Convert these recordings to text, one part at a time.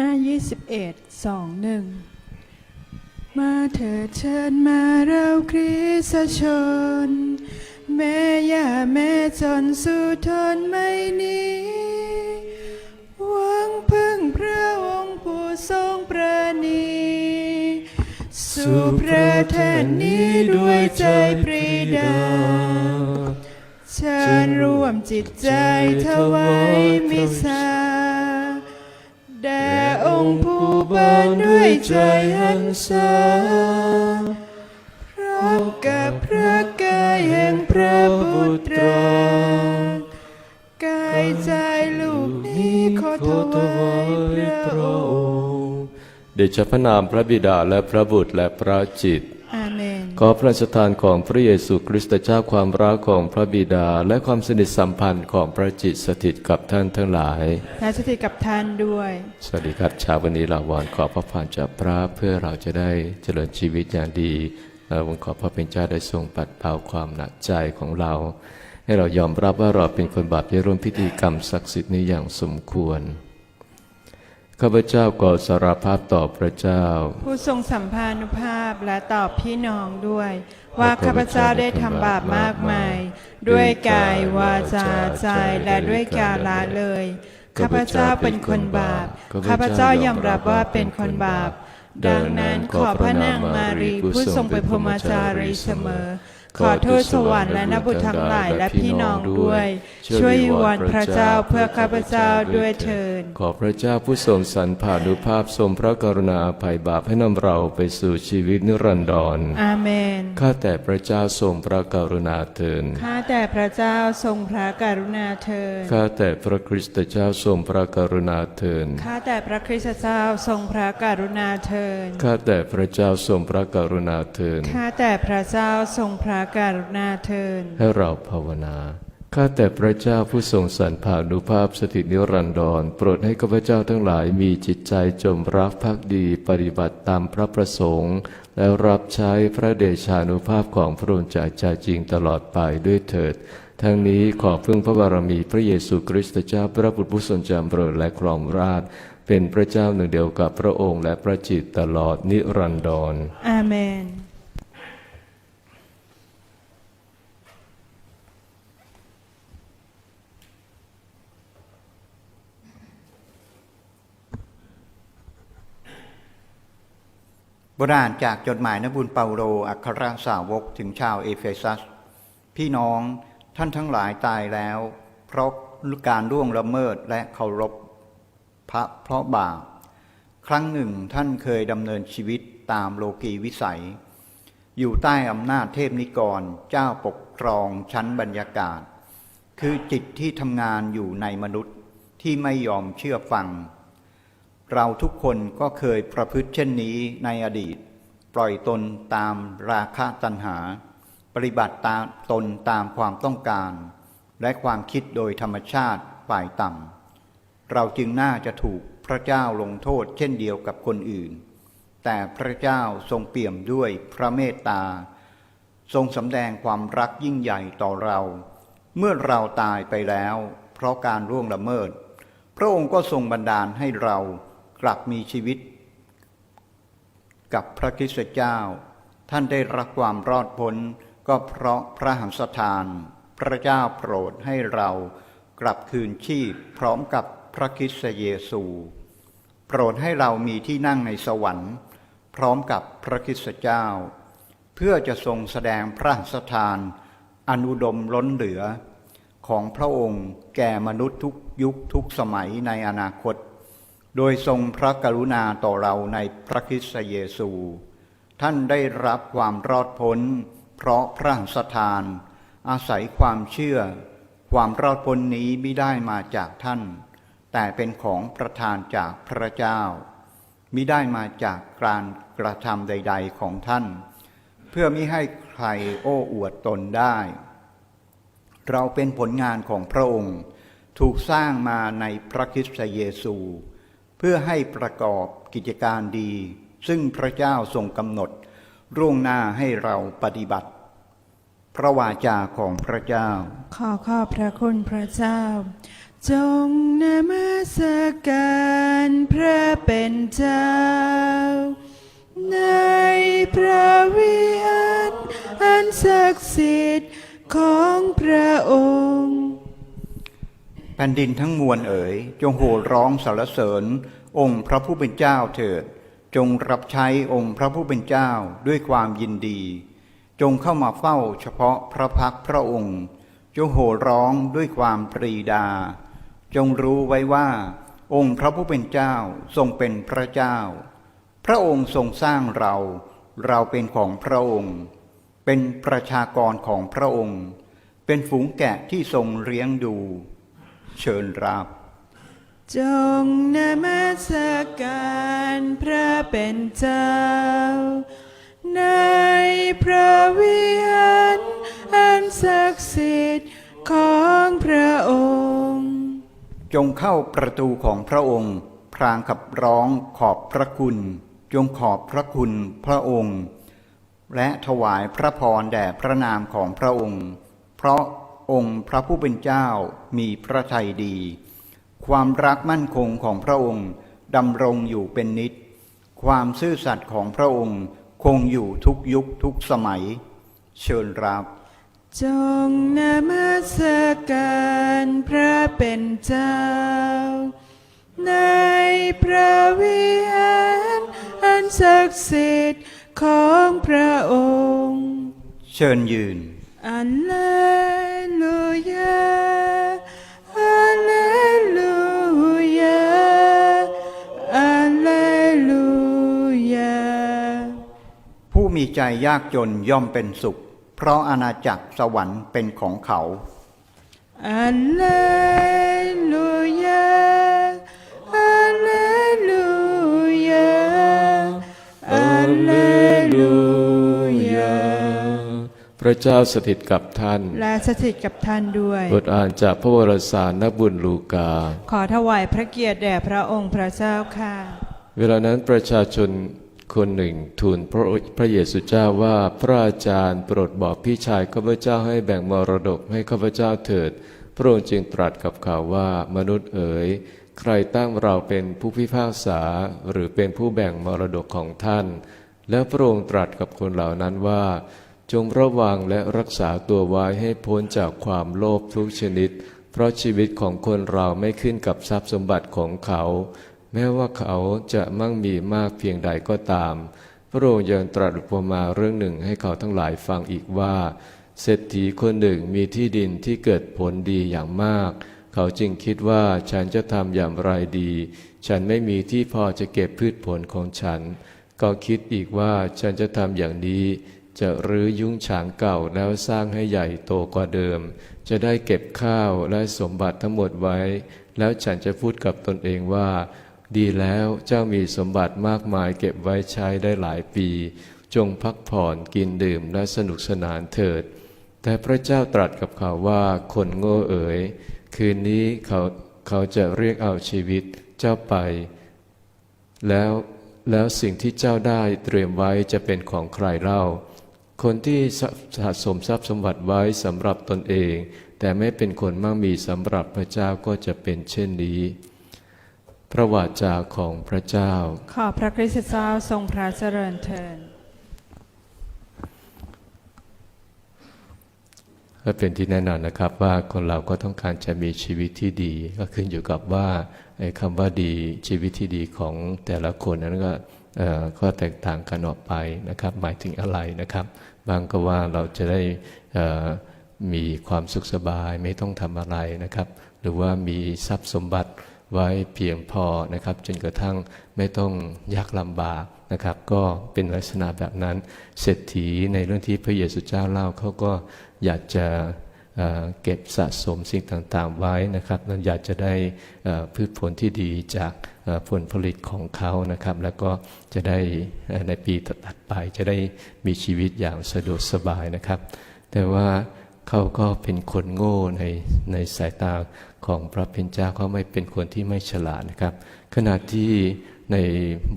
หน้า 21สองหนึ่งมาเถิดเชิญมาเราคริสตชน แม่ย่าแม่จนสุทนไม่หนีหวังพึ่งพระองค์ผู้ทรงประณีสู่พระแท่นนี้ด้วยใจปรีดาเชิญร่วมจิตใจถวายมิสาานด้วยใจหันสาพร้อมกับพระกายแห่งพระบุตรกายใจลูกนี้ขอถวายพระองค์เดชะพระนามพระบิดาและพระบุตรและพระจิต ขอพระราชทานของพระเยซูคริสต์เจ้าความรักของพระบิดา และความสนิทสัมพันธ์ของพระจิตสถิตกับท่านทั้งหลาย และสถิตกับท่านด้วย สวัสดีครับเช้าวันนี้เราวอนขอพระพรจากพระเพื่อเราจะได้เจริญชีวิตอย่างดีเราวอนขอพระเป็นเจ้าได้ทรงปัดเป่าความหนักใจของเรา ให้เรายอมรับว่าเราเป็นคนบาปที่ร่วมพิธีกรรมศักดิ์สิทธิ์นี้อย่างสมควร ข้าพเจ้าขอสารภาพต่อพระเจ้า ผู้ทรงสัมภานุภาพและตอบพี่น้องด้วย ว่าข้าพเจ้าได้ทำบาปมากมาย ด้วยกายวาจาใจและด้วยกาละเลย ข้าพเจ้าเป็นคนบาป ข้าพเจ้ายอมรับว่าเป็นคนบาป ดังนั้นขอพระนางมารีผู้ทรงเป็นพรหมจารีเสมอ ขอโทษสวรรค์และนบุตรทั้งหลายและพี่น้องด้วย ช่วยวิงวอนพระเจ้าเพื่อข้าพเจ้าด้วยเถิดขอพระเจ้าผู้ทรงสรรผ่านุภาพทรงพระกรุณาอภัยบาปให้นำเราไปสู่ชีวิตนิรันดรอาเมนข้าแต่พระเจ้าทรงพระกรุณาเถิดข้าแต่พระเจ้าทรงพระกรุณาเถิดข้าแต่พระคริสต์เจ้าทรงพระกรุณาเถิดข้าแต่พระคริสตเจ้าทรงพระกรุณาเถิดข้าแต่พระเจ้าทรงพระกรุณาเถิดข้าแต่พระเจ้าทรงพระกรุณาเถิดให้เราภาวนาข้าแต่พระเจ้าผู้ทรงสรรผ่านุภาพสถิตนิรันดร โปรดให้ข้าพเจ้าทั้งหลายมีจิตใจจงรักภักดีปฏิบัติตามพระประสงค์ และรับใช้พระเดชานุภาพของพระองค์จากใจจริงตลอดไปด้วยเถิด ทั้งนี้ขอพึ่งพระบารมีพระเยซูคริสต์เจ้าพระบุตรผู้ทรงจำเริญและครองราชย์เป็นพระเจ้าหนึ่งเดียวกับพระองค์และพระจิตตลอดนิรันดรอาเมน โบราณจากจดหมายนบุญเปาโลอัครสาวกถึงชาวเอเฟซัส พี่น้องท่านทั้งหลายตายแล้ว เพราะการล่วงละเมิดและเคารพพระเพราะบาปครั้งหนึ่งท่านเคยดำเนินชีวิตตามโลกีวิสัย อยู่ใต้อำนาจเทพนิกรเจ้าปกครองชั้นบรรยากาศ คือจิตที่ทำงานอยู่ในมนุษย์ที่ไม่ยอมเชื่อฟัง เราทุกคนก็เคยประพฤติเช่นนี้ในอดีต ปล่อยตนตามราคะตัณหา ปฏิบัติตามตนตามความต้องการ และความคิดโดยธรรมชาติฝ่ายต่ำเราจึงน่าจะถูกพระเจ้าลงโทษเช่นเดียวกับคนอื่น แต่พระเจ้าทรงเปี่ยมด้วยพระเมตตา ทรงสำแดงความรักยิ่งใหญ่ต่อเรา เมื่อเราตายไปแล้ว เพราะการร่วงละเมิด พระองค์ก็ทรงบันดาลให้เรา กลับมีชีวิต กับพระคริสตเจ้า ท่านได้รับความรอดพ้นก็เพราะพระหัมสถาน พระเจ้าโปรดให้เรากลับคืนชีพพร้อมกับพระคริสตเยซู โปรดให้เรามีที่นั่งในสวรรค์ พร้อมกับพระคริสตเจ้า เพื่อจะทรงแสดงพระหัตถทาน อนุดมล้นเหลือของพระองค์แก่มนุษย์ทุกยุคทุกสมัยในอนาคต โดยทรงพระกรุณาต่อเราในพระคริสต์เยซู ท่านได้รับความรอดพ้น เพราะพระหัตถาน อาศัยความเชื่อ ความรอดพ้นนี้ไม่ได้มาจากท่าน แต่เป็นของประทานจากพระเจ้ามิได้มาจากการกระทำใด ๆของท่าน เพื่อมิให้ใครโอ้อวดตนได้ เราเป็นผลงานของพระองค์ ถูกสร้างมาในพระคริสต์เยซู เพื่อให้ประกอบกิจการดี ซึ่งพระเจ้าทรงกำหนดร่วงหน้าให้เราปฏิบัติ พระวาจาของพระเจ้า ขอขอบพระคุณพระเจ้า จงนมัสการพระเป็นเจ้า ในพระวิหารอันศักดิ์สิทธิ์ของพระองค์ แผ่นดินทั้งมวลเอ๋ย จงโห่ร้องสรรเสริญ องค์พระผู้เป็นเจ้าเถิด จงรับใช้องค์พระผู้เป็นเจ้าด้วยความยินดี จงเข้ามาเฝ้าเฉพาะพระพักพระองค์ จงโห่ร้องด้วยความปรีดา จงรู้ไว้ว่า องค์พระผู้เป็นเจ้าทรงเป็นพระเจ้า พระองค์ทรงสร้างเรา เราเป็นของพระองค์ เป็นประชากรของพระองค์ เป็นฝูงแกะที่ทรงเลี้ยงดู เชิญรับ จงนมัสการพระเป็นเจ้า ในพระวิหารอันศักดิ์สิทธิ์ของพระองค์ จงเข้าประตูของพระองค์ พรางขับร้องขอบพระคุณ จงขอบพระคุณพระองค์ และถวายพระพรแด่พระนามของพระองค์ เพราะ องค์พระผู้เป็นเจ้ามีพระทัยดี ความรักมั่นคงของพระองค์ดำรงอยู่เป็นนิจ ความซื่อสัตย์ของพระองค์คงอยู่ทุกยุคทุกสมัย เชิญรับ จงนมัสการพระเป็นเจ้า ในพระวิหารอันศักดิ์สิทธิ์ของพระองค์ เชิญยืน อัลเลลูยาอัลเลลูยาอัลเลลูยาผู้มีใจยากจนย่อมเป็นสุข เพราะอาณาจักรสวรรค์เป็นของเขาอั ระเจ้าสถิตกับท่าน และสถิตกับท่านด้วยบทอ่านจากพระวรสารนักบุญลูกา ขอถวายพระเกียรติแด่พระองค์พระเจ้าค่ะ เวลานั้นประชาชนคนหนึ่งทูลพระพระเยซูเจ้าว่าพระอาจารย์โปรดบอกพี่ชายข้าพเจ้าให้แบ่งมรดกให้ข้าพเจ้าเถิด พระองค์จึงตรัสกับเขาว่ามนุษย์เอ๋ยใครตั้งเราเป็นผู้พิพากษาหรือเป็นผู้แบ่งมรดกของท่าน แล้วพระองค์ตรัสกับคนเหล่านั้นว่า จงระวังและรักษาตัวไว้ให้พ้นจากความโลภทุกชนิด เพราะชีวิตของคนเราไม่ขึ้นกับทรัพย์สมบัติของเขา แม้ว่าเขาจะมั่งมีมากเพียงใดก็ตาม พระองค์ยังตรัสอุปมาเรื่องหนึ่งให้เขาทั้งหลายฟังอีกว่า เศรษฐีคนหนึ่งมีที่ดินที่เกิดผลดีอย่างมาก เขาจึงคิดว่าฉันจะทำอย่างไรดี ฉันไม่มีที่พอจะเก็บพืชผลของฉัน ก็คิดอีกว่าฉันจะทำอย่างนี้ จะรื้อยุ้งฉางเก่าแล้วสร้างให้ใหญ่โตกว่าเดิม จะได้เก็บข้าวและสมบัติทั้งหมดไว้ แล้วฉันจะพูดกับตนเองว่า ดีแล้วเจ้ามีสมบัติมากมายเก็บไว้ใช้ได้หลายปี จงพักผ่อนกินดื่มและสนุกสนานเถิด แต่พระเจ้าตรัสกับเขาว่าคนโง่เอ๋ย คืนนี้เขาเขาจะเรียกเอาชีวิตเจ้าไป แล้วแล้วสิ่งที่เจ้าได้เตรียมไว้จะเป็นของใครเล่า คนที่สะสะสมทรัพย์สมบัติไว้สำหรับตนเอง แต่ไม่เป็นคนมั่งมีสำหรับพระเจ้าก็จะเป็นเช่นนี้ พระวาจาของพระเจ้า ขอพระคริสต์เจ้าทรงพระเจริญเถิดก็เป็นที่แน่นอนนะครับว่าคนเราก็ต้องการจะมีชีวิตที่ดี ก็ขึ้นอยู่กับว่าไอ้คำว่าดีชีวิตที่ดีของแต่ละคนนั้นก็ เอ่อก็แตกต่างกันออกไปนะครับ หมายถึงอะไรนะครับ บางก็ว่าเราจะได้มีความสุขสบายไม่ต้องทำอะไรนะครับ หรือว่ามีทรัพย์สมบัติไว้เพียงพอนะครับ จนกระทั่งไม่ต้องยากลำบากนะครับ ก็เป็นลักษณะแบบนั้นเศรษฐีในเรื่องที่พระเยซูเจ้าเล่าเขาก็อยากจะ เก็บสะสมสิ่งต่างๆไว้นะครับแล้วอยากจะได้พืชผลที่ดีจากผลผลิตของเขานะครับ แล้วก็จะได้ในปีถัดไปจะได้มีชีวิตอย่างสะดวกสบายนะครับ แต่ว่าเขาก็เป็นคนโง่ในในสายตาของพระเป็นเจ้าเขาไม่เป็นคนที่ไม่ฉลาดนะครับ ขณะที่ใน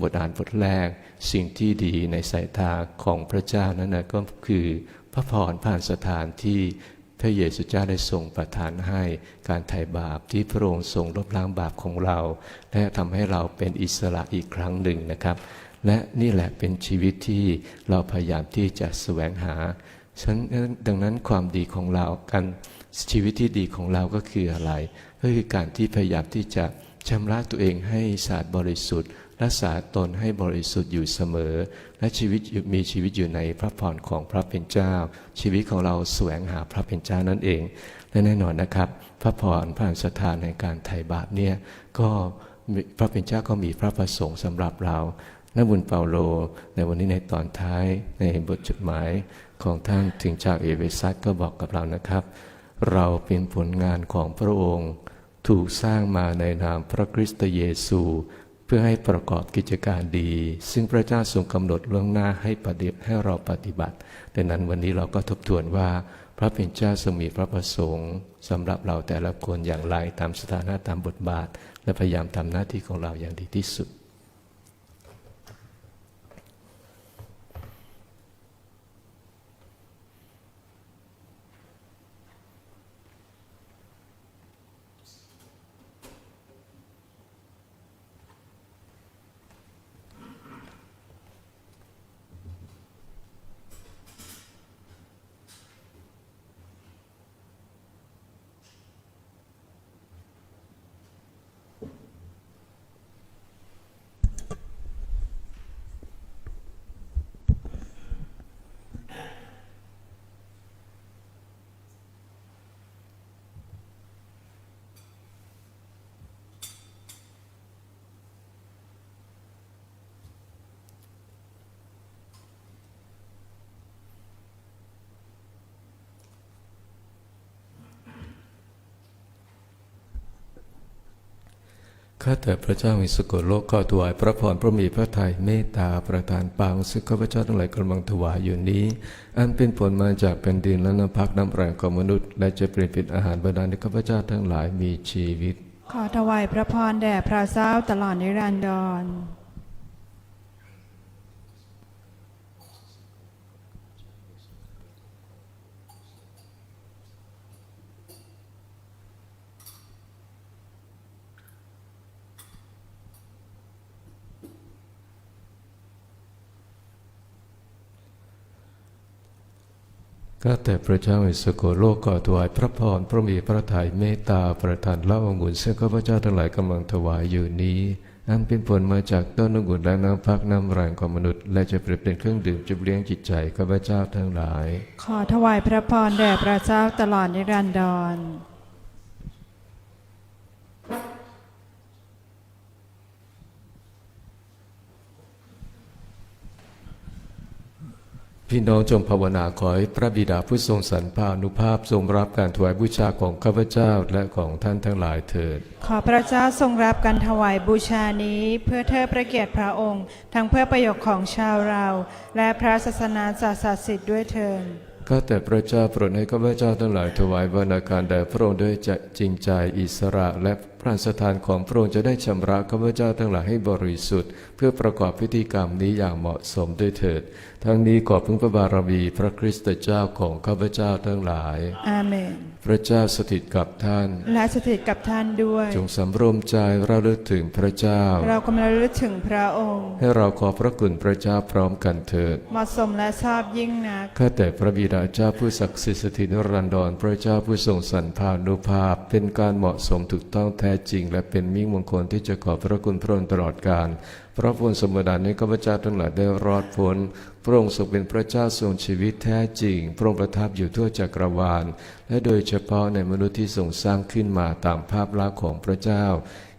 บทอ่านบทแรก สิ่งที่ดีในสายตาของพระเจ้านั้นนะก็คือพระพรผ่านสถานที่ พระเยซูเจ้าได้ทรงประทานให้การไถ่บาปที่พระองค์ทรงลบล้างบาปของเรา และทำให้เราเป็นอิสระอีกครั้งหนึ่งนะครับ และนี่แหละเป็นชีวิตที่เราพยายามที่จะแสวงหาฉะนั้นดังนั้นความดีของเราการชีวิตที่ดีของเราก็คืออะไร ก็คือการที่พยายามที่จะชำระตัวเองให้สะอาดบริสุทธิ์ รักษาตนให้บริสุทธิ์อยู่เสมอ และชีวิตมีชีวิตอยู่ในพระพรของพระเป็นเจ้า ชีวิตของเราแสวงหาพระเป็นเจ้านั่นเอง และแน่นอนนะครับ พระพรพระอันสถานในการไถ่บาปเนี่ยก็พระเป็นเจ้าก็มีพระประสงค์สำหรับเรานักบุญเปาโลในวันนี้ในตอนท้ายในบทจดหมายของท่านถึงชาวเอเวซัสก็บอกกับเรานะครับ เราเป็นผลงานของพระองค์ ถูกสร้างมาในนามพระคริสต์เยซู พื่อให้ประกอบกิจการดี ซึ่งพระเจ้าทรงกำหนดล่วงหน้าให้ปฏิบให้เราปฏิบัติดังนั้นวันนี้เราก็ทบทวนว่า พระเป็นเจ้าทรงมีพระประสงค์สำหรับเราแต่ละคนอย่างไรตามสถานะตามบทบาท และพยายามทำหน้าที่ของเราอย่างดีที่สุด ข้าแต่พระเจ้ามิสกุลโลกข้าถวายพระพรพระมีพระทัยเมตตาประทานปางซึ่งข้าพเจ้าทั้งหลายกำลังถวายอยู่นี้ อันเป็นผลมาจากแผ่นดินและน้ำพักน้ำแรงของมนุษย์ และจะเปลี่ยนเป็นอาหารบรรดาในข้าพเจ้าทั้งหลายมีชีวิต ขอถวายพระพรแด่พระเจ้าตลอดนิรันดร ก็แต่พระเจ้าอิสโกโลกขอถวายพระพรพระมีพระทัยเมตตาประทานเล่าองุ่นซึ่งข้าพเจ้าทั้งหลายกำลังถวายอยู่นี้ อันเป็นผลมาจากต้นองุ่นและน้ำพักน้ำแรงของมนุษย์ และจะเปรียบเป็นเครื่องดื่มจุบเลี้ยงจิตใจข้าพเจ้าทั้งหลาย ขอถวายพระพรแด่พระเจ้าตลอดนิรันดร พี่น้องจงภาวนาขอให้พระบิดาผู้ทรงสรรพานุภาพทรงรับการถวายบูชาของข้าพเจ้าและของท่านทั้งหลายเถิด ขอพระเจ้าทรงรับการถวายบูชานี้เพื่อเทิดพระเกียรติพระองค์ ทั้งเพื่อประโยชน์ของชาวเรา และพระศาสนาศาสสิทธิ์ด้วยเถิดก็แต่พระเจ้าโปรดให้ข้าพเจ้าทั้งหลายถวายบรรณาการแด่พระองค์ด้วยใจจริงใจอิสระ และพระสถานของพระองค์จะได้ชำระข้าพเจ้าทั้งหลายให้บริสุทธิ์ เพื่อประกอบพิธีกรรมนี้อย่างเหมาะสมด้วยเถิด ทั้งนี้ขอพึ่งพระบารมีพระคริสตเจ้าของข้าพเจ้าทั้งหลาย อาเมน พระเจ้าสถิตกับท่าน และสถิตกับท่านด้วย จงสำรวมใจเราเลือกถึงพระเจ้า เรากำลังระลึกถึงพระองค์ ให้เราขอพระคุณพระเจ้าพร้อมกันเถิด เหมาะสมและชอบยิ่งนัก ข้าแต่พระบิดาเจ้าผู้ศักดิ์สิทธิ์สถิตนิรันดรพระเจ้าผู้ทรงสรรพานุภาพ เป็นการเหมาะสมถูกต้องแท้จริง และเป็นมิ่งมงคลที่จะขอบพระคุณพระองค์ตลอดกาลพระพรสมดานให้ข้าพเจ้าทั้งหลายได้รอดพ้น พระองค์ทรงเป็นพระเจ้าทรงชีวิตแท้จริง พระองค์ประทับอยู่ทั่วจักรวาล และโดยเฉพาะในมนุษย์ที่ทรงสร้างขึ้นมาตามภาพลักษณ์ของพระเจ้า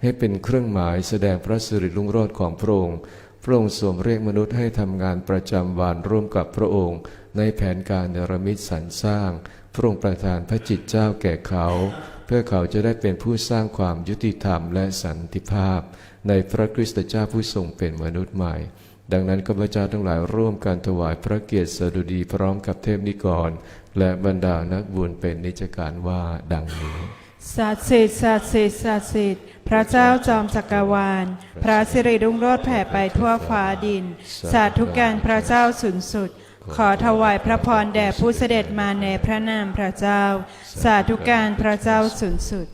ให้เป็นเครื่องหมายแสดงพระสิริรุ่งโรจน์ของพระองค์ พระองค์ทรงเรียกมนุษย์ให้ทำงานประจำวันร่วมกับพระองค์ ในแผนการเนรมิตสรรสร้าง พระองค์ประทานพระจิตเจ้าแก่เขา เพื่อเขาจะได้เป็นผู้สร้างความยุติธรรมและสันติภาพ ในพระคริสตเจ้าผู้ทรงเป็นมนุษย์ใหม่ ดังนั้นข้าพเจ้าทั้งหลายร่วมกันถวายพระเกียรติสดุดีพร้อมกับเทพนิกร และบรรดานักบุญเป็นนิจการว่าดังนี้สัตย์สิทธิ์สัตสิทธิ์สัตสิทธิ์พระเจ้าจอมจักรวาล พระสิริรุ่งโรจน์แผ่ไปทั่วฟ้าดิน สาธุการพระเจ้าสูงสุด ขอถวายพระพรแด่ผู้เสด็จมาในพระนามพระเจ้า สาธุการพระเจ้าสูงสุด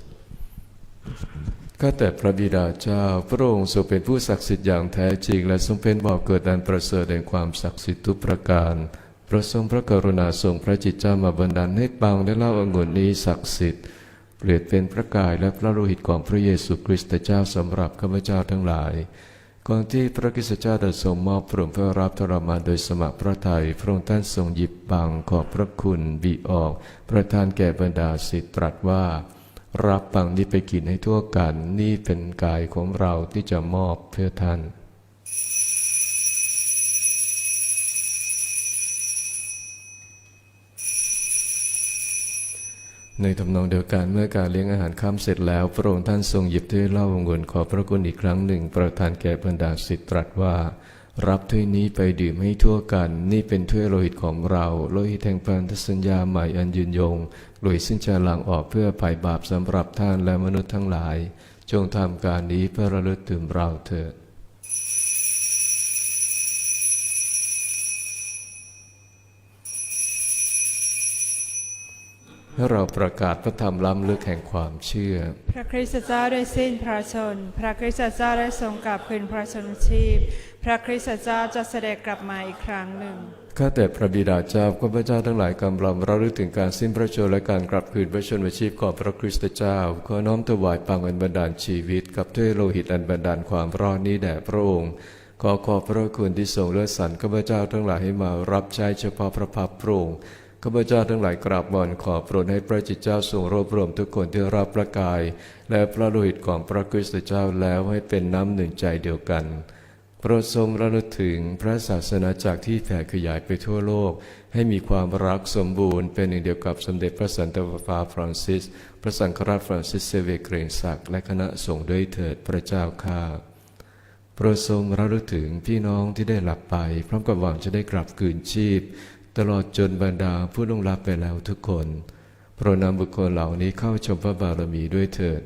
ข้าแต่พระบิดาเจ้า พระองค์ทรงเป็นผู้ศักดิ์สิทธิ์อย่างแท้จริง และทรงเป็นบ่อกเกิดอันประเสริฐแห่งความศักดิ์สิทธิ์ทุกประการประทรงพระกรุณาทรงพระจิตเจ้ามาบันดาลให้ปังและเล่าองุ่นนี้ศักดิ์สิทธิ์เปลี่ยนเป็นพระกายและพระโลหิตของพระเยซูคริสต์เจ้าสำหรับข้าพเจ้าทั้งหลาย ก่อนที่พระคริสเจ้าจะทรงมอบพระองค์เพื่อรับทรมานโดยสมัครพระทัยพระองค์ท่านทรงหยิบปังขอบพระคุณบีออก ประทานแก่บรรดาศิษย์ตรัสว่า รับปังนี้ไปกินให้ทั่วกัน นี่เป็นกายของเราที่จะมอบเพื่อท่าน ในทำนองเดียวกันเมื่อการเลี้ยงอาหารค่ำเสร็จแล้ว พระองค์ท่านทรงหยิบถ้วยเหล้าวงวนขอพระคุณอีกครั้งหนึ่ง ประทานแก่บรรดาศิษย์ตรัสว่า รับถ้วยนี้ไปดื่มให้ทั่วกัน นี่เป็นถ้วยโลหิตของเรา โลหิตแห่งพันธสัญญาใหม่อันยืนยง หลหิตซึ่งจะหลังออกเพื่อไผ่บาปสำหรับท่านและมนุษย์ทั้งหลาย จงทำการนี้เพื่อระลึกถึงเราเถิด ให้เราประกาศพระธรรมล้ำลึกแห่งความเชื่อ พระคริสตเจ้าได้สิ้นพระชน พระคริสตเจ้าได้ทรงกลับคืนพระชนชีพ พระคริสตเจ้าจะเสด็จกลับมาอีกครั้งหนึ่ง ข้าแต่พระบิดาเจ้าข้าพเจ้าทั้งหลายกำลังระลึกถึงการสิ้นพระชนม์และการกลับคืนพระชนมชีพของพระคริสตเจ้า ขอน้อมถวายปังอันบันดาลชีวิต กับถ้วยโลหิตอันบันดาลความรอดนี้แด่พระองค์ขอขอบพระคุณที่ทรงเลือกสรรข้าพเจ้าทั้งหลายให้มารับใช้เฉพาะพระพักตร์พระองค์ ข้าพเจ้าทั้งหลายกราบบ่อนขอโปรดให้พระจิตเจ้าทรงรวบรวมทุกคนที่รับพระกาย และพระโลหิตของพระคริสตเจ้าแล้วให้เป็นน้ำหนึ่งใจเดียวกันโปรดทรงระลึกถึงพระศาสนาจักที่แผ่ขยายไปทั่วโลก ให้มีความรักสมบูรณ์เป็นหนึ่งเดียวกับสมเด็จพระสันตะปาฟรานซิส พระสังฆราชฟรานซิสเซเวเกรงศักและคณะสงฆ์ด้วยเถิดพระเจ้าข้าโปรดทรงระลึกถึงพี่น้องที่ได้หลับไป พร้อมกับหวังจะได้กลับคืนชีพ ตลอดจนบรรดาผู้ล่วงลับไปแล้วทุกคนโปรดนำบุคคลเหล่านี้เข้าชมพระบารมีด้วยเถิด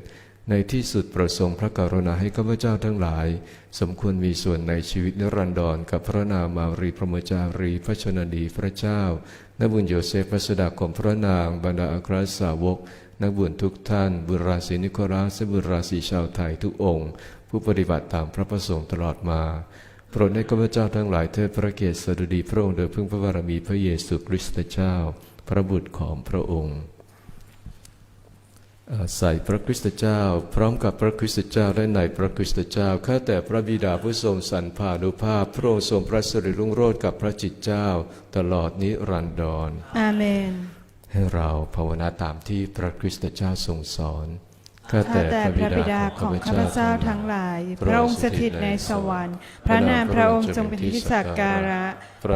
ในที่สุดประสงค์พระกรุณาให้ข้าพเจ้าทั้งหลาย สมควรมีส่วนในชีวิตนิรันดรกับพระนามารีพรหมจารีพระชนนีพระเจ้านักบุญโยเซฟพระสดาของพระนางบรรดาอัครสาวกนักบุญทุกท่าน บุราศีนิโคลัสบุราศีชาวไทยทุกองค์ ผู้ปฏิบัติตามพระประสงค์ตลอดมา โปรดให้ข้าพเจ้าทั้งหลายเทิดพระเกียรติสดุดีพระองค์โดยพึ่งพระบารมีพระเยซูคริสต์เจ้า พระบุตรของพระองค์อาศัยพระคริสต์เจ้า พร้อมกับพระคริสต์เจ้าและในพระคริสต์เจ้าข้าแต่พระบิดาผู้ทรงสรรพานุภาพ พระองค์ทรงพระสิริรุ่งโรจน์กับพระจิตเจ้า ตลอดนิรันดรอาเมน ให้เราภาวนาตามที่พระคริสต์เจ้าทรงสอน ข้าข้าแต่แต่พระพระบิบิดาดาขขอองงข้าข้าพพเจ้าเจ้าทั้ทั้งงหหลาลายยพระองค์สถิตในสวรรค์ พระนามพระองค์ทรงเป็นที่สักการะ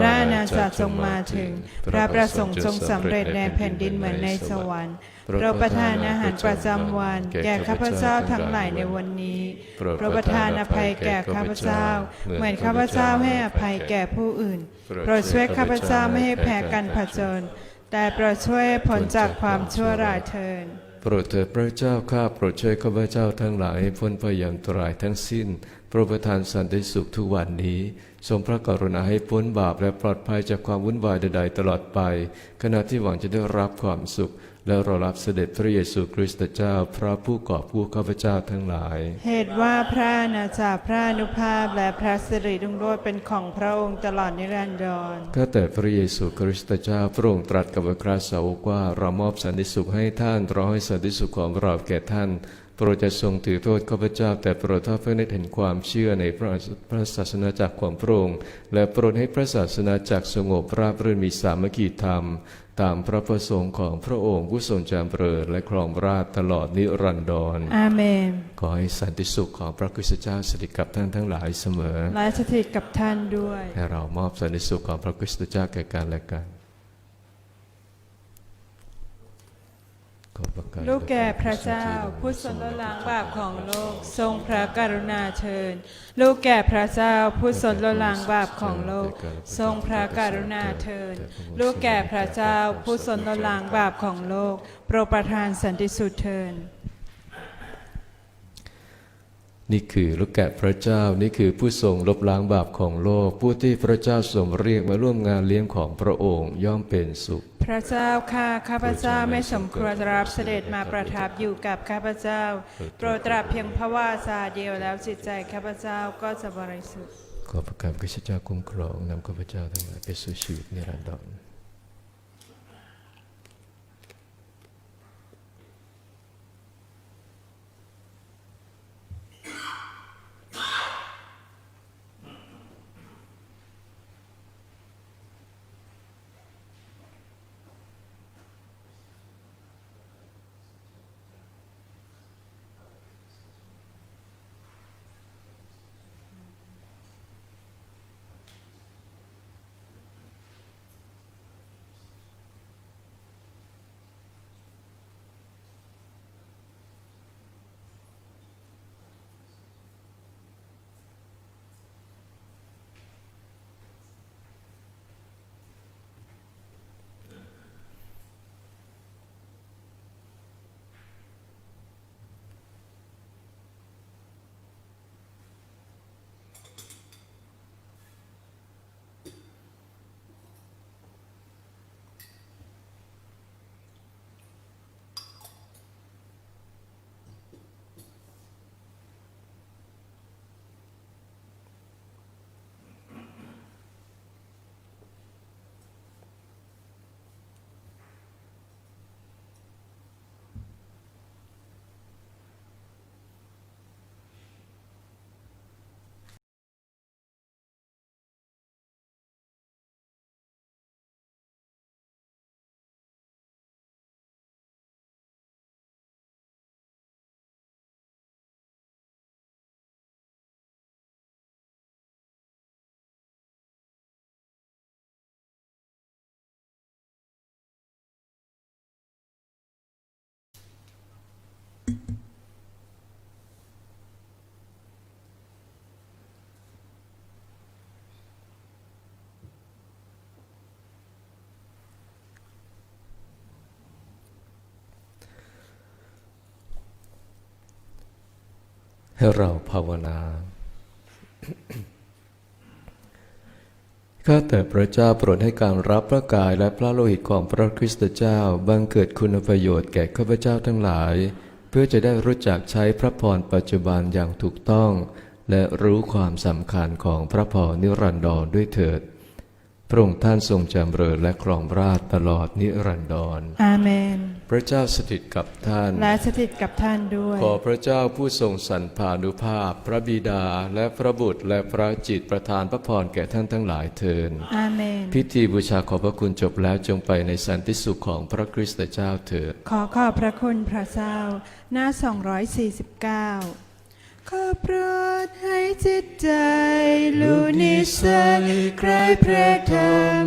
พระอาณาจักรทรงมาถึง พระประสงค์ทรงสำเร็จในแผ่นดินเหมือนในสวรรค์โปรดประทานอาหารประจำวัน แก่ข้าพเจ้าทั้งหลายในวันนี้โปรดประทานอภัยแก่ข้าพเจ้า เหมือนข้าพเจ้าให้อภัยแก่ผู้อื่นโปรดช่วยข้าพเจ้าไม่ให้แพ้กันผจญแต่โปรดช่วยให้พ้นจากความชั่วร้ายเทิน โปรดเถิดพระเจ้าข้าโปรดช่วยข้าพเจ้าทั้งหลายให้พ้นพยานตรายทั้งสิ้นโปรดประทานสันติสุขทุกวันนี้ ทรงพระกรุณาให้พ้นบาปและปลอดภัยจากความวุ่นวายใดๆตลอดไป ขณะที่หวังจะได้รับความสุข และรอรับเสด็จพระเยซูคริสต์เจ้า พระผู้กอบผู้ข้าพเจ้าทั้งหลาย เหตุว่าพระอาณาจักรพระอนุภาพและพระสิริรุ่งโรจน์เป็นของพระองค์ตลอดนิรันดรก็แต่พระเยซูคริสต์เจ้าพระองค์ตรัสกับอัครสาวกว่าเรามอบสันติสุขให้ท่านรอให้สันติสุขของเราแก่ท่าน โปรดจะทรงถือโทษข้าพเจ้า แต่โปรดทอดพระเนตรเห็นความเชื่อในพระพระศาสนาจักรของพระองค์และโปรดให้พระศาสนาจักรสงบราบรื่นมีสามัคคีธรรม ตามพระประสงค์ของพระองค์ผู้ทรงจำเริญและครองราชย์ตลอดนิรันดรอาเมนขอให้สันติสุขของพระคริสตเจ้าสถิตกับท่านทั้งหลายเสมอ และสถิตกับท่านด้วย ให้เรามอบสันติสุขของพระคริสตเจ้าแก่กันและกันขอบพระคุณ ลูกแก่พระเจ้าผู้ทรงลดล้างบาปของโลก ทรงพระกรุณาเชิญ ลูกแก่พระเจ้าผู้ทรงลดล้างบาปของโลก ทรงพระกรุณาเชิญ ลูกแก่พระเจ้าผู้ทรงลดล้างบาปของโลก โปรดประทานสันติสุขเทิน นี่คือลูกแกะพระเจ้านี่คือผู้ทรงลบล้างบาปของโลก ผู้ที่พระเจ้าทรงเรียกมาร่วมงานเลี้ยงของพระองค์ย่อมเป็นสุข พระเจ้าข้าข้าพเจ้าไม่สมควรรับเสด็จมาประทับอยู่กับข้าพเจ้าโปรดตรัสเพียงพระว่าจาเดียวแล้วจิตใจข้าพเจ้าก็จะบริสุทธิ์ขอพระคำพระเจ้าคุ้มครองนำข้าพเจ้าทั้งหลายไปสู่ชีวิตนิรันดร ให้เราภาวนาข้าแต่พระเจ้าโปรดให้การรับพระกายและพระโลหิตของพระคริสตเจ้าบังเกิดคุณประโยชน์แก่ข้าพเจ้าทั้งหลาย เพื่อจะได้รู้จักใช้พระพรปัจจุบันอย่างถูกต้อง และรู้ความสำคัญของพระพรนิรันดรด้วยเถิด พระองค์ท่านทรงจำเริญและครองราชย์ตลอดนิรันดร อาเมน พระเจ้าสถิตกับท่าน และสถิตกับท่านด้วย ขอพระเจ้าผู้ทรงสรรพานุภาพ พระบิดาและพระบุตรและพระจิตประทานพระพรแก่ท่านทั้งหลายเทิน อาเมน พิธีบูชาขอบพระคุณจบแล้วจงไปในสันติสุขของพระคริสตเจ้าเถิด ขอขอบพระคุณพระเจ้า หน้า 249 ขอโปรดให้จิตใจลูนิสัยใครพระธรรม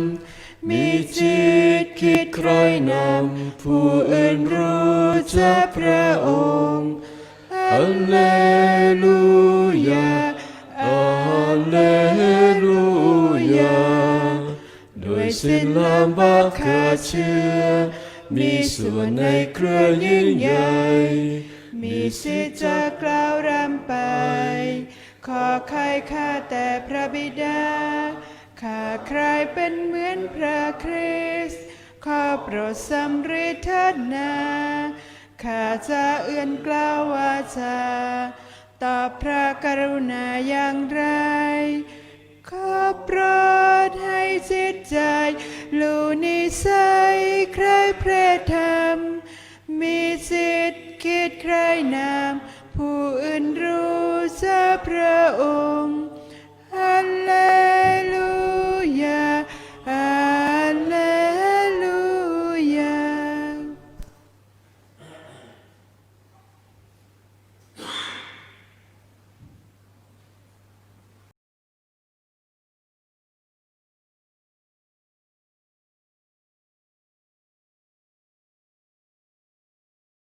มีจิตคิดใครนำผู้อื่นรู้จักพระองค์ฮัลเลลูยาฮัลเลลูยาด้วยสิ้นลำบากขาเชื่อ มีส่วนในเครือยิ่งใหญ่ มีสิทธิ์จะกล่าวรำไป ขอใครข้าแต่พระบิดา ข้าใครเป็นเหมือนพระคริสต์ขอโปรดสำริดเถิดนาข้าจะเอื้อนกล่าววาจาตอบพระกรุณาอย่างไร ขอโปรดให้จิตใจ ลูนิสัยใครเพรธรรม มีจิต คิดใครนามผู้อื่นรู้จะพระองค์